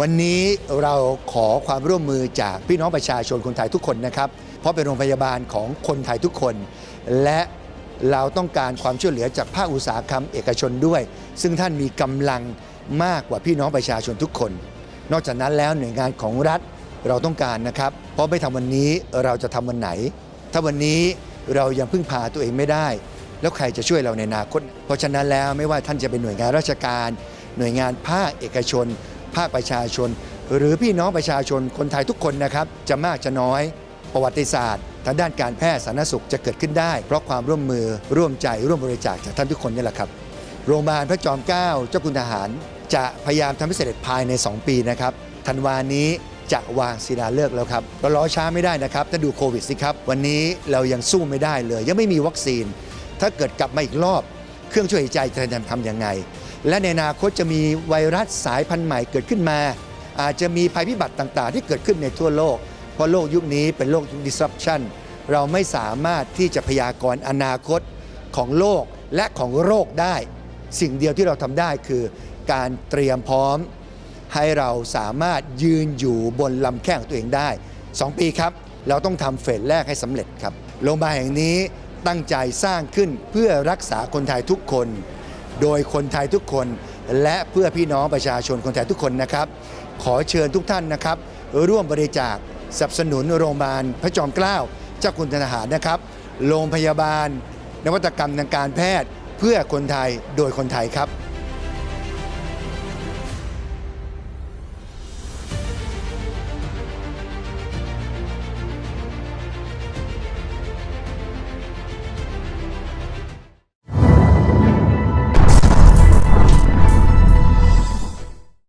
วันนี้เราขอความร่วมมือจากพี่น้องประชาชนคนไทยทุกคนนะครับ เพราะเป็นโรงพยาบาลของคนไทยทุกคน และเราต้องการความช่วยเหลือจากภาคอุตสาหกรรมเอกชนด้วย ซึ่งท่านมีกำลังมากกว่าพี่น้องประชาชนทุกคน นอกจากนั้นแล้วหน่วยงานของรัฐเราต้องการนะครับ เพราะไม่ทำวันนี้เราจะทำวันไหน ถ้าวันนี้เรายังพึ่งพาตัวเองไม่ได้ แล้วใครจะช่วยเราในอนาคต เพราะฉะนั้นแล้วไม่ว่าท่านจะเป็นหน่วยงานราชการ หน่วยงานภาคเอกชน ภาคประชาชน หรือพี่น้องประชาชนคนไทยทุกคนนะครับจะมากจะน้อยประวัติศาสตร์ทางด้านการแพทย์สาธารณสุขจะเกิดขึ้นได้ เพราะความร่วมมือร่วมใจร่วมบริจาคจากท่านทุกคนนี่แหละครับ โรงพยาบาลพระจอมเกล้าเจ้าคุณทหาร จะพยายามทำให้เสร็จภายใน 2 ปีนะครับธันวานี้จะวางศิลาฤกษ์แล้วครับเรารอช้าไม่ได้นะครับ ถ้าดูโควิดสิครับ วันนี้เรายังสู้ไม่ได้เลย ยังไม่มีวัคซีน ถ้าเกิดกลับมาอีกรอบ เครื่องช่วยหายใจจะทำยังไง และในอนาคตจะมีไวรัสสายพันธุ์ใหม่เกิดขึ้นมา อาจจะมีภัยพิบัติต่างๆ ที่เกิดขึ้นในทั่วโลก เพราะโลกยุคนี้เป็นโลกยุค disruption เราไม่สามารถที่จะพยากรณ์อนาคตของโลกและของโรคได้ สิ่งเดียวที่เราทำได้คือ การเตรียมพร้อม ให้เราสามารถยืนอยู่บนลำแข้งของตัวเองได้ 2 ปีครับ เราต้องทำเฟสแรกให้สำเร็จครับโรงพยาบาลแห่งนี้ตั้งใจสร้างขึ้นเพื่อรักษาคนไทยทุกคน โดยคนไทยทุกคน และเพื่อพี่น้องประชาชนคนไทยทุกคนนะครับ ขอเชิญทุกท่านนะครับ ร่วมบริจาคสนับสนุนโรงพยาบาลพระจอมเกล้าเจ้าคุณทหารนะครับ โรงพยาบาล นวัตกรรมทางการแพทย์ เพื่อคนไทยโดยคนไทยครับ